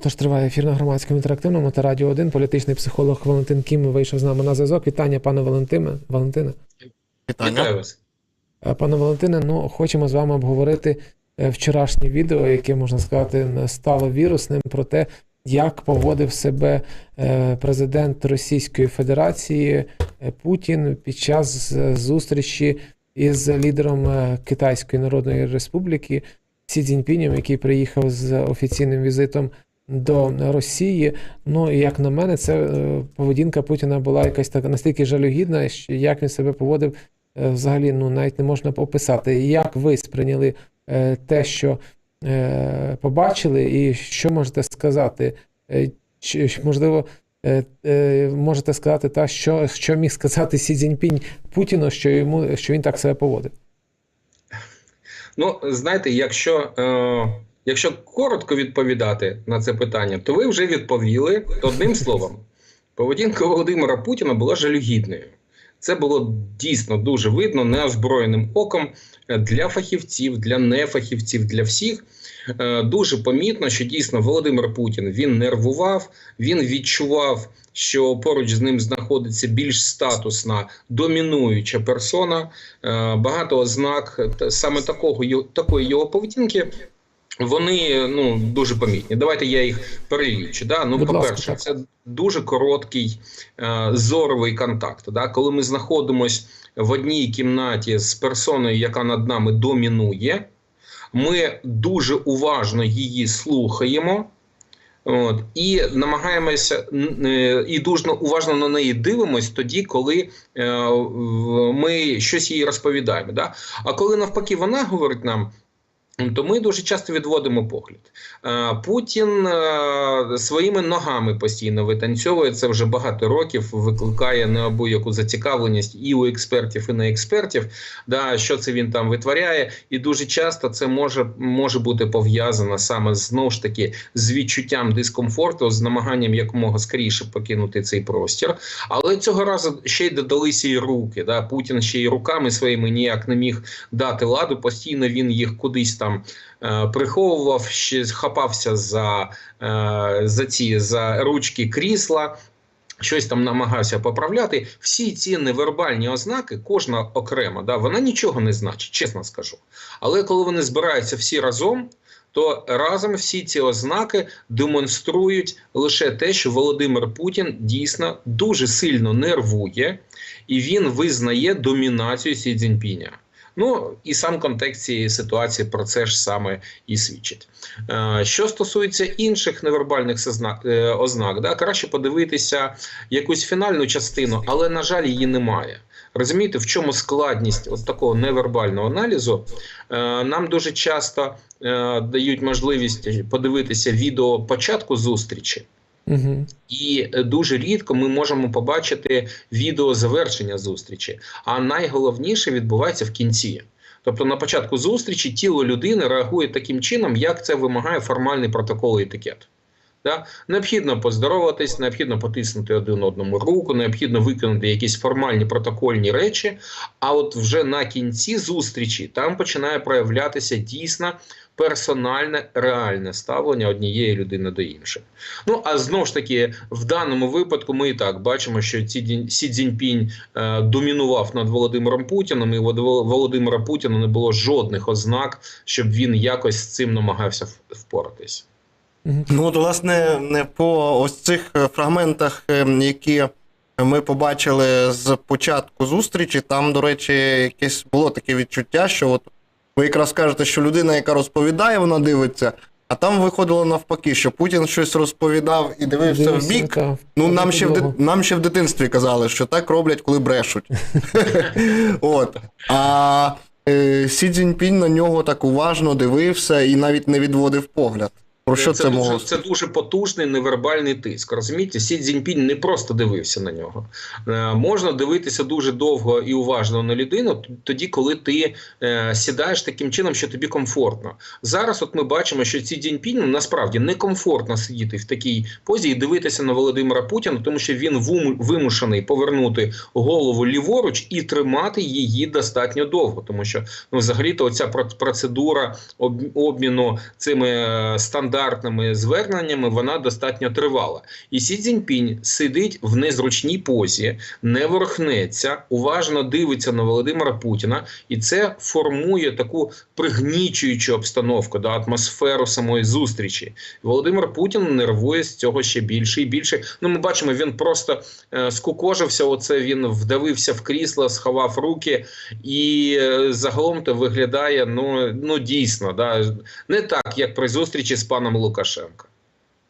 Отож триває ефір на громадському інтерактивному та радіо 1. Політичний психолог Валентин Кім вийшов з нами на зв'язок. Вітання, пане Валентине. Валентине. Вітаю вас. Е, Пане Валентине, ну хочемо з вами обговорити е, вчорашнє відео, яке можна сказати стало вірусним про те, як поводив себе е, президент Російської Федерації Путін під час зустрічі із лідером Китайської Народної Республіки Сі Цзіньпінем, який приїхав з офіційним візитом до Росії. Ну і як на мене, це е, поведінка Путіна була якась така настільки жалюгідна, що як він себе поводив е, взагалі ну навіть не можна описати. Як ви сприйняли е, те, що побачили, і що можете сказати? Чи, можливо, можете сказати, та, що, що міг сказати Сі Цзіньпінь Путіну, що йому що він так себе поводив? Ну, знаєте, якщо, якщо коротко відповідати на це питання, то ви вже відповіли одним словом. Поведінка Володимира Путіна була жалюгідною. Це було дійсно дуже видно неозброєним оком для фахівців, для нефахівців, для всіх. Е, Дуже помітно, що дійсно Володимир Путін він нервував, він відчував, що поруч з ним знаходиться більш статусна домінуюча персона. Е, Багато ознак саме такого такої його поведінки. Вони ну дуже помітні. Давайте я їх перелічу. Да? Ну, по-перше, це дуже короткий е, зоровий контакт. Да? Коли ми знаходимося в одній кімнаті з персоною, яка над нами домінує, ми дуже уважно її слухаємо. От, і намагаємося е, і дуже уважно на неї дивимось тоді, коли е, ми щось їй розповідаємо. Да? А коли навпаки вона говорить нам, то ми дуже часто відводимо погляд. Е, Путін е, своїми ногами постійно витанцьовує це вже багато років, викликає неабияку зацікавленість і у експертів, і не експертів. Да, що це він там витворяє, і дуже часто це може, може бути пов'язано саме знову ж таки з відчуттям дискомфорту, з намаганням якомога скоріше покинути цей простір. Але цього разу ще й додалися і руки. Да? Путін ще й руками своїми ніяк не міг дати ладу. Постійно він їх кудись там приховував, ще хапався за, е, за ці за ручки крісла. Щось там намагався поправляти. Всі ці невербальні ознаки, кожна окремо, да, вона нічого не значить, чесно скажу. Але коли вони збираються всі разом, то разом всі ці ознаки демонструють лише те, що Володимир Путін дійсно дуже сильно нервує, і він визнає домінацію Сі Цзіньпіня. Ну і сам контекст цієї ситуації про це ж саме і свідчить. Е, Що стосується інших невербальних е, ознак, да, краще подивитися якусь фінальну частину, але на жаль, її немає. Розумієте, в чому складність от такого невербального аналізу? Е, Нам дуже часто дають можливість подивитися відео початку зустрічі. Угу. І е, дуже рідко ми можемо побачити відео завершення зустрічі. А найголовніше відбувається в кінці. Тобто на початку зустрічі тіло людини реагує таким чином, як це вимагає формальний протокол і етикет. Да? Необхідно поздороватись, необхідно потиснути один одному руку, необхідно виконати якісь формальні протокольні речі. А от вже на кінці зустрічі там починає проявлятися дійсно персональне реальне ставлення однієї людини до іншої. Ну а знову ж таки, в даному випадку ми і так бачимо, що Сі Цзіньпінь е, домінував над Володимиром Путіним, і Володимира Путіна не було жодних ознак, щоб він якось з цим намагався впоратись. Ну, от, власне, не по ось цих е, фрагментах, е, які ми побачили з початку зустрічі, там, до речі, якесь було таке відчуття, що от ви якраз кажете, що людина, яка розповідає, вона дивиться, а там виходило навпаки, що Путін щось розповідав і дивився в бік. Ну, нам ще, в, нам ще в дитинстві казали, що так роблять, коли брешуть. От. А е, Сі Цзіньпінь на нього так уважно дивився і навіть не відводив погляд. Про що це, це, дуже, це дуже потужний невербальний тиск. Розумієте, Сі Цзіньпінь не просто дивився на нього. Е, можна дивитися дуже довго і уважно на людину, тоді, коли ти е, сідаєш таким чином, що тобі комфортно. Зараз, от ми бачимо, що Сі Цзіньпіню насправді некомфортно сидіти в такій позі і дивитися на Володимира Путіна, тому що він вимушений повернути голову ліворуч і тримати її достатньо довго, тому що ну, взагалі-то оця про- процедура об- обміну цими е, стандартними стандартними зверненнями вона достатньо тривала. І Сі Цзіньпінь сидить в незручній позі, не ворухнеться, уважно дивиться на Володимира Путіна, і це формує таку пригнічуючу обстановку да, атмосферу самої зустрічі. Володимир Путін нервує з цього ще більше і більше. Ну, ми бачимо, він просто е, скукожився. Оце він вдавився в крісло, сховав руки, і е, загалом то виглядає ну, ну дійсно, да, не так, як при зустрічі з паном Лукашенко.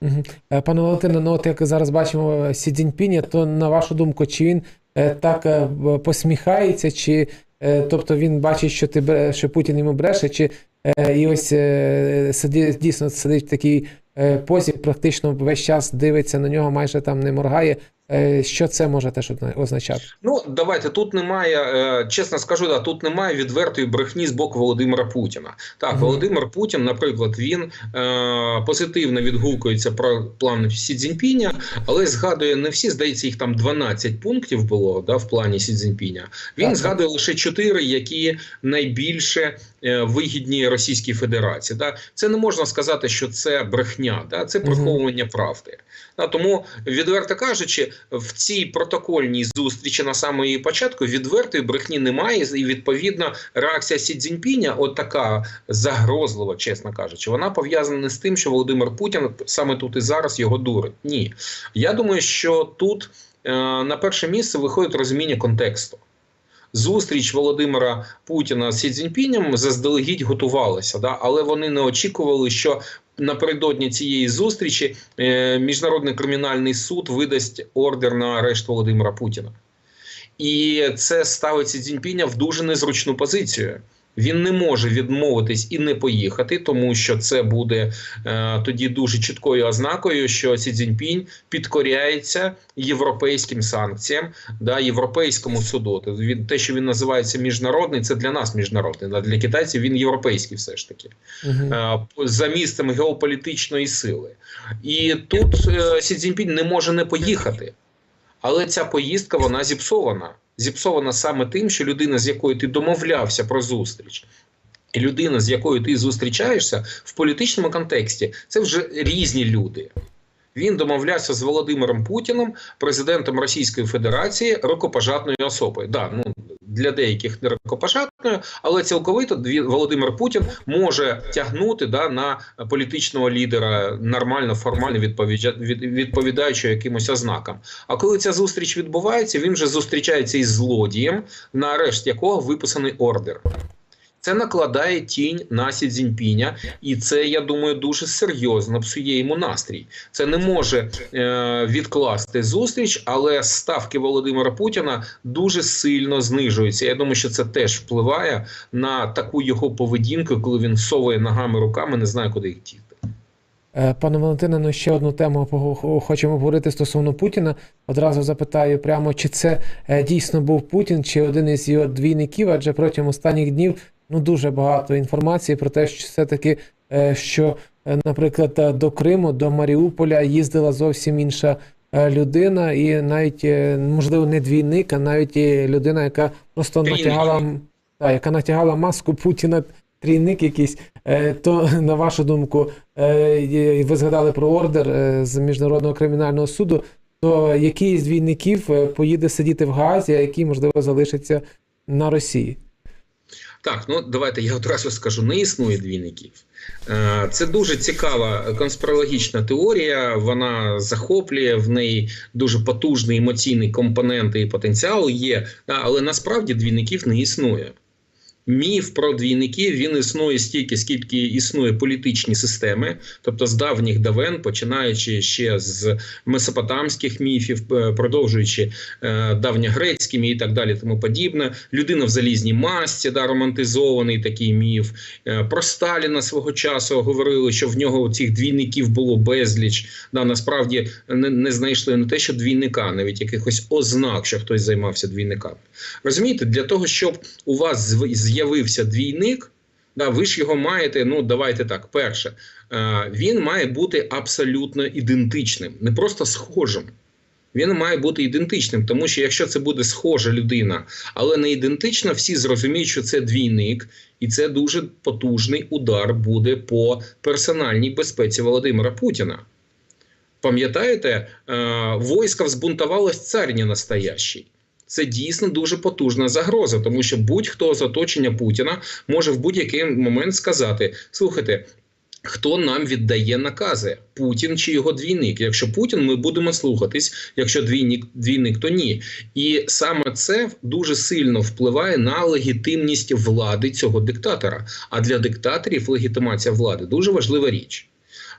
Мгм. Е, Пане Валентине, ну от як зараз бачимо е, Сі Цзіньпіня, то на вашу думку, чи він е, так е, посміхається, чи е, тобто він бачить, що ти що Путін йому бреше, чи е, і ось е, сиді, дійсно сидить в такій е, позі, практично весь час дивиться на нього, майже там не моргає. Е, Що це може теж означати? Ну, давайте тут немає, е, чесно скажу, да, тут немає відвертої брехні з боку Володимира Путіна. Так, Мгм. Володимир Путін, наприклад, він е, позитивно відгукується про план Сі Цзіньпіня, але згадує не всі, здається, їх там 12 пунктів було да, в плані Сі Цзіньпіня. Він Так. згадує лише 4, які найбільше е, вигідні Російській Федерації. Да. Це не можна сказати, що це брехня, да, це приховування правди. Тому, відверто кажучи, в цій протокольній зустрічі на самої початку відвертої брехні немає, і відповідно реакція Сі Цзіньпіня, от така загрозлива, чесно кажучи, вона пов'язана не з тим, що Володимир Путін саме тут і зараз його дурить. Ні, я думаю, що тут е, на перше місце виходить розуміння контексту. Зустріч Володимира Путіна з Сі Цзіньпінем заздалегідь готувалася, да? але вони не очікували, що напередодні цієї зустрічі е, Міжнародний кримінальний суд видасть ордер на арешт Володимира Путіна. І це ставить Сі Цзіньпіня в дуже незручну позицію. Він не може відмовитись і не поїхати, тому що це буде е, тоді дуже чіткою ознакою, що Сі Цзіньпінь підкоряється європейським санкціям, да, європейському суду. Тобто Він те, що він називається міжнародний, це для нас міжнародний. Да, для китайців він європейський, все ж таки е, за місцем геополітичної сили. І тут е, Сі Цзіньпінь не може не поїхати. Але ця поїздка вона зіпсована. Зіпсована саме тим, що людина, з якою ти домовлявся про зустріч, і людина, з якою ти зустрічаєшся в політичному контексті, це вже різні люди. Він домовлявся з Володимиром Путіним, президентом Російської Федерації, рукопожатною особою. Да, ну для деяких не рукопожатною, але цілковито Володимир Путін може тягнути да, на політичного лідера нормально, формально відповідаючи якимось ознакам. А коли ця зустріч відбувається, він вже зустрічається із злодієм, на арешт якого виписаний ордер. Це накладає тінь на Сі Цзіньпіня, і це, я думаю, дуже серйозно псує йому настрій. Це не може е, відкласти зустріч, але ставки Володимира Путіна дуже сильно знижуються. Я думаю, що це теж впливає на таку його поведінку, коли він совує ногами руками, не знає, куди їх діти. Е, Пане Валентине, ну ще одну тему хочемо обговорити стосовно Путіна. Одразу запитаю прямо, чи це е, дійсно був Путін, чи один із його двійників, адже протягом останніх днів ну дуже багато інформації про те, що все-таки, е, що, е, наприклад, е, до Криму, до Маріуполя їздила зовсім інша людина, і навіть можливо не двійник, а навіть людина, яка просто натягала, та, яка натягала маску Путіна, трійник якийсь. То на вашу думку, ви згадали про ордер з міжнародного кримінального суду. То який з двійників поїде сидіти в Гаазі, а який можливо залишиться на Росії? Так, ну давайте я одразу скажу: не існує двійників. Е, Це дуже цікава конспірологічна теорія. Вона захоплює в неї дуже потужний емоційний компонент і потенціал є, але насправді двійників не існує. Міф про двійників він існує стільки, скільки існує політичні системи, тобто з давніх давен, починаючи ще з месопотамських міфів, е, продовжуючи е, давньогрецькими і так далі, тому подібне. Людина в залізній масці, да, романтизований такий міф. Е, Про Сталіна свого часу говорили, що в нього цих двійників було безліч. Да, насправді не, не знайшли не те, що двійника, навіть якихось ознак, що хтось займався двійниками. Розумієте, для того, щоб у вас зв- з'явився двійник, да, ви ж його маєте. Ну, давайте так. Перше, е, він має бути абсолютно ідентичним, не просто схожим. Він має бути ідентичним, тому що якщо це буде схожа людина, але не ідентична, всі зрозуміють, що це двійник, і це дуже потужний удар буде по персональній безпеці Володимира Путіна. Пам'ятаєте, е, войска взбунтувалось цар не настоящий. Це дійсно дуже потужна загроза, тому що будь-хто з оточення Путіна може в будь-який момент сказати: слухайте. Хто нам віддає накази? Путін чи його двійник? Якщо Путін, ми будемо слухатись. Якщо двійник, двійник, то ні. І саме це дуже сильно впливає на легітимність влади цього диктатора. А для диктаторів легітимація влади дуже важлива річ.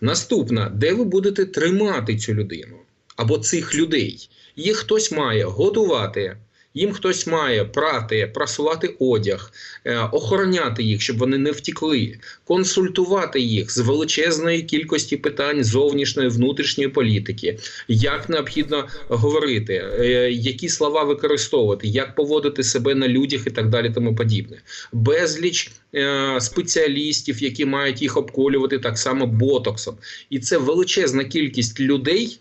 Наступна, де ви будете тримати цю людину або цих людей? Їх хтось має годувати, їм хтось має прати, прасувати одяг, е, охороняти їх, щоб вони не втікли, консультувати їх з величезної кількості питань зовнішньої внутрішньої політики, як необхідно говорити, е, які слова використовувати, як поводити себе на людях і так далі, тому подібне. Безліч е, спеціалістів, які мають їх обколювати так само ботоксом, і це величезна кількість людей.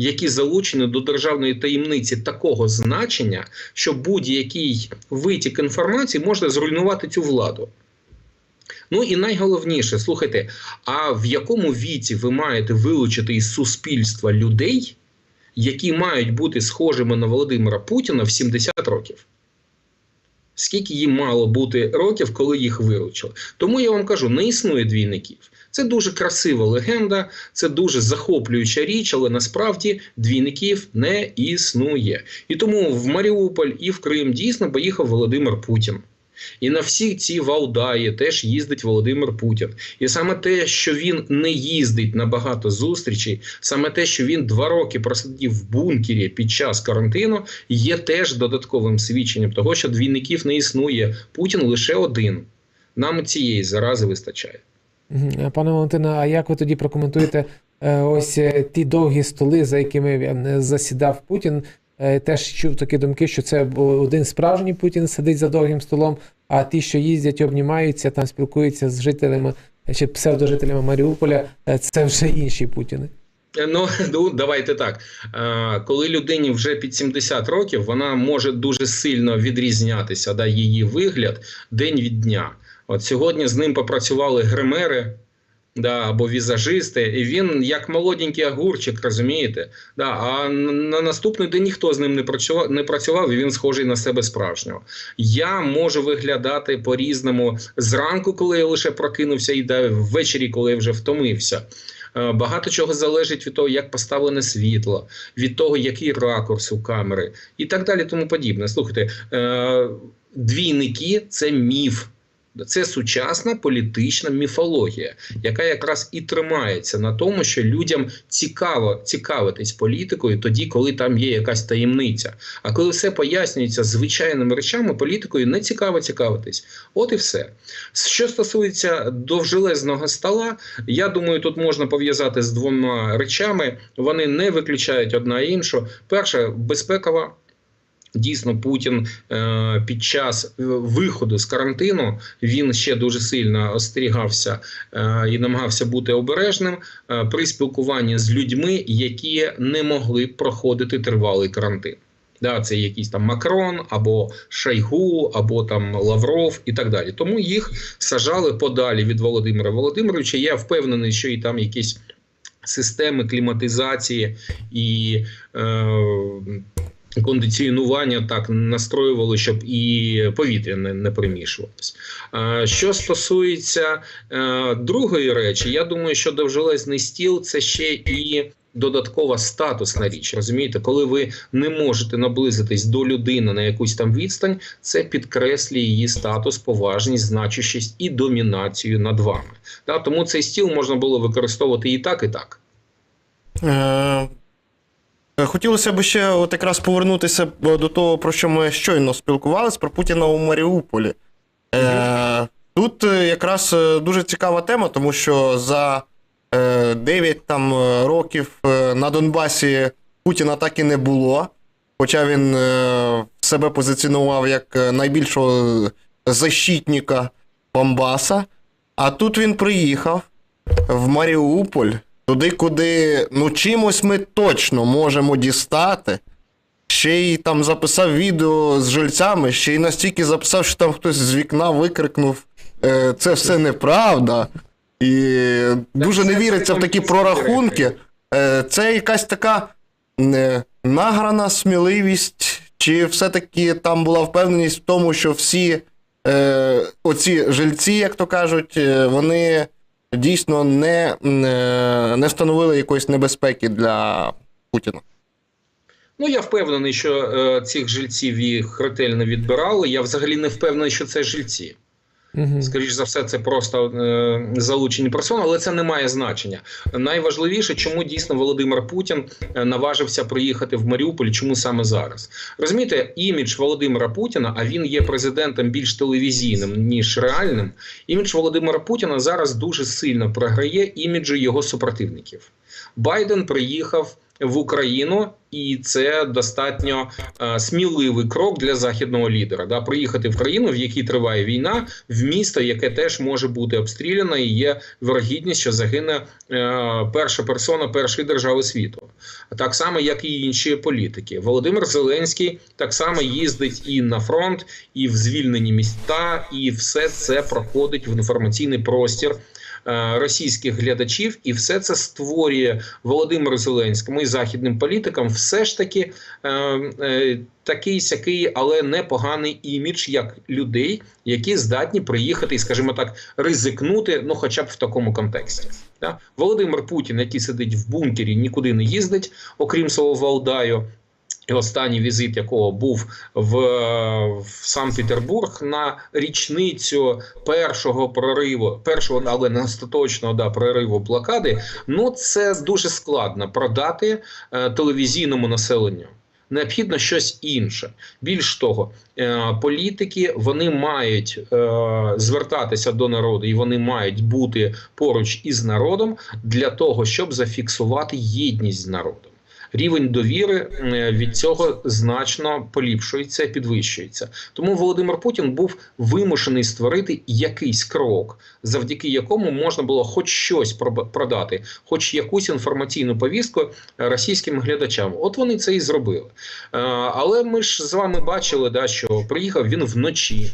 Які залучені до державної таємниці такого значення, що будь-який витік інформації може зруйнувати цю владу. Ну і найголовніше, слухайте, а в якому віці ви маєте вилучити із суспільства людей, які мають бути схожими на Володимира Путіна в 70 років? Скільки їм мало бути років, коли їх вилучили? Тому я вам кажу: не існує двійників. Це дуже красива легенда, це дуже захоплююча річ, але насправді двійників не існує. І тому в Маріуполь і в Крим дійсно поїхав Володимир Путін. І на всі ці Валдаї теж їздить Володимир Путін. І саме те, що він не їздить на багато зустрічей, саме те, що він два роки просидів в бункері під час карантину, є теж додатковим свідченням того, що двійників не існує. Путін лише один. Нам цієї зарази вистачає. Пане Валентине, а як ви тоді прокоментуєте е, ось е, ті довгі столи, за якими е, засідав Путін? Теж чув такі думки, що це один справжній Путін сидить за довгим столом, а ті, що їздять, обнімаються, там спілкуються з жителями чи псевдожителями Маріуполя, це вже інші Путіни. Ну, ну давайте так. Коли людині вже під 70 років, вона може дуже сильно відрізнятися, да, її вигляд день від дня. От сьогодні з ним попрацювали гримери. Да, або візажисти, і він як молоденький огурчик, розумієте? Да, а на наступний день ніхто з ним не працював, не працював, і він схожий на себе справжнього. Я можу виглядати по-різному зранку, коли я лише прокинувся, і да, ввечері, коли я вже втомився. Е, Багато чого залежить від того, як поставлене світло, від того, який ракурс у камери, і так далі, тому подібне. Слухайте, е, двійники це міф. Це сучасна політична міфологія, яка якраз і тримається на тому, що людям цікаво цікавитись політикою тоді, коли там є якась таємниця. А коли все пояснюється звичайними речами, політикою не цікаво цікавитись. От і все. Що стосується довжелезного стола, я думаю, тут можна пов'язати з двома речами. Вони не виключають одна іншу. Перша безпекова. Дійсно, Путін е, під час е, виходу з карантину він ще дуже сильно остерігався е, і намагався бути обережним при спілкуванні з людьми, які не могли проходити тривалий карантин. Да, це якийсь там Макрон або Шойгу, або там Лавров і так далі. Тому їх сажали подалі від Володимира Володимировича. Я впевнений, що і там якісь системи кліматизації і. Е, кондиціонування так настроювали, щоб і повітря не, не примішувалось. Що стосується е, другої речі, я думаю, що довжелезний стіл це ще і. Додаткова статусна річ, розумієте, коли ви не можете наблизитись до людини на якусь там відстань, це підкреслює її статус, поважність, значущість і домінацію над вами. Да, тому цей стіл можна було використовувати і так, і так. Е, Хотілося б ще от якраз повернутися до того, про що ми щойно спілкувалися, про Путіна у Маріуполі. Е, тут е, якраз е, дуже цікава тема, тому що за е, 9 там, е, років е, на Донбасі Путіна так і не було. Хоча він е, себе позиціонував як е, найбільшого защитника Донбаса. А тут він приїхав в Маріуполь туди, куди ну чимось ми точно можемо дістати. Ще й там записав відео з жильцями, ще й настільки записав, що там хтось з вікна викрикнув: е, це все неправда. І дуже не віриться в такі прорахунки. Е, Це якась така е, награна сміливість, чи все-таки там була впевненість в тому, що всі оці жильці, як то кажуть, вони дійсно не, не, не становили якоїсь небезпеки для Путіна. Ну, я впевнений, що е, цих жильців їх ретельно відбирали. Я взагалі не впевнений, що це жильці. Угу. Скоріше за все, це просто е, залучені персони, але це не має значення. Найважливіше, чому дійсно Володимир Путін е, наважився приїхати в Маріуполь, чому саме зараз? Розумієте, імідж Володимира Путіна, а він є президентом більш телевізійним ніж реальним. Імідж Володимира Путіна зараз дуже сильно програє іміджу його супротивників. Байден приїхав в Україну, і це достатньо е, сміливий крок для західного лідера. Да, приїхати в країну, в якій триває війна, в місто, яке теж може бути обстріляно, і є вирогідність, що загине е, перша персона першої держави світу. Так само, як і інші політики. Володимир Зеленський так само їздить і на фронт, і в звільнені міста, і все це проходить в інформаційний простір російських глядачів, і все це створює Володимиру Зеленському і західним політикам все ж таки е, е, такий сякий, але непоганий імідж як людей, які здатні приїхати і, скажімо так, ризикнути, ну хоча б в такому контексті. Да? Володимир Путін, який сидить в бункері, нікуди не їздить, окрім свого Валдаю. Останній візит, якого був в, в Санкт-Петербург на річницю першого прориву, першого, але не остаточного да, прориву блокади. Ну це дуже складно продати е, телевізійному населенню. Необхідно щось інше. Більш того, е, політики вони мають е, звертатися до народу і вони мають бути поруч із народом для того, щоб зафіксувати єдність з народом. Рівень довіри е, від цього значно поліпшується, і підвищується. Тому Володимир Путін був вимушений створити якийсь крок, завдяки якому можна було хоч щось продати, хоч якусь інформаційну повістку російським глядачам. От вони це і зробили. Е, Але ми ж з вами бачили, да, що приїхав він вночі.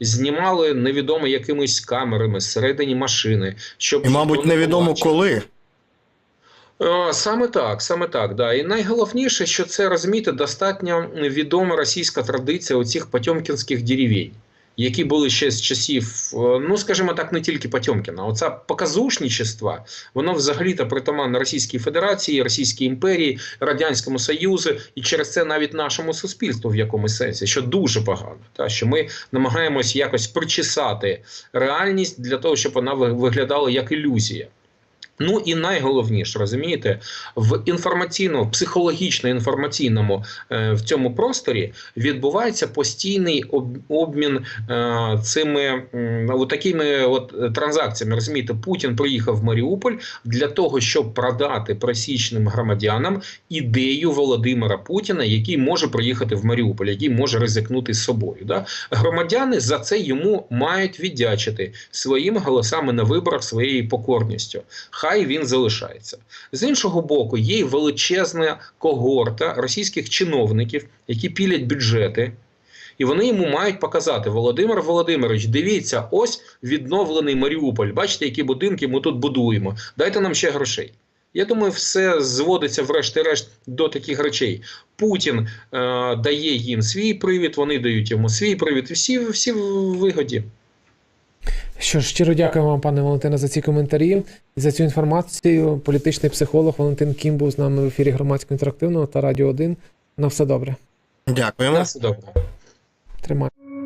Знімали невідомо якимись камерами зсередині машини, щоб І, мабуть, не невідомо побачив. коли. Е, Саме так, саме так. Да. І найголовніше, що це розумієте, достатньо відома російська традиція оцих потьомкінських деревень, які були ще з часів, е, ну скажімо так, не тільки Потьомкіна. Оце показушничество, воно взагалі-то притаманне Російській Федерації, Російській імперії, Радянському Союзу і через це навіть нашому суспільству в якомусь сенсі, що дуже погано. Та, що ми намагаємось якось причесати реальність для того, щоб вона ви- виглядала як ілюзія. Ну і найголовніше, розумієте, в інформаційному, психологічно інформаційному е, в цьому просторі відбувається постійний об- обмін е, цими от такими от е, транзакціями. Розумієте, Путін приїхав в Маріуполь для того, щоб продати пересічним громадянам ідею Володимира Путіна, який може приїхати в Маріуполь, який може ризикнути з собою. Да? Громадяни за це йому мають віддячити своїми голосами на виборах, своєю покорністю хай він залишається. З іншого боку, є величезна когорта російських чиновників, які пілять бюджети. І вони йому мають показати Володимир Володимирович, дивіться, ось відновлений Маріуполь. Бачите, які будинки ми тут будуємо. Дайте нам ще грошей. Я думаю, все зводиться врешті-решт до таких речей. Путін е, дає їм свій привід, вони дають йому свій привід. Всі, всі в вигоді. Що ж, щиро дякую вам, пане Валентине, за ці коментарі і за цю інформацію. Політичний психолог Валентин Кім був з нами в ефірі громадського інтерактивного та Радіо 1. На все добре. Дякуємо. На все добре. Тримай.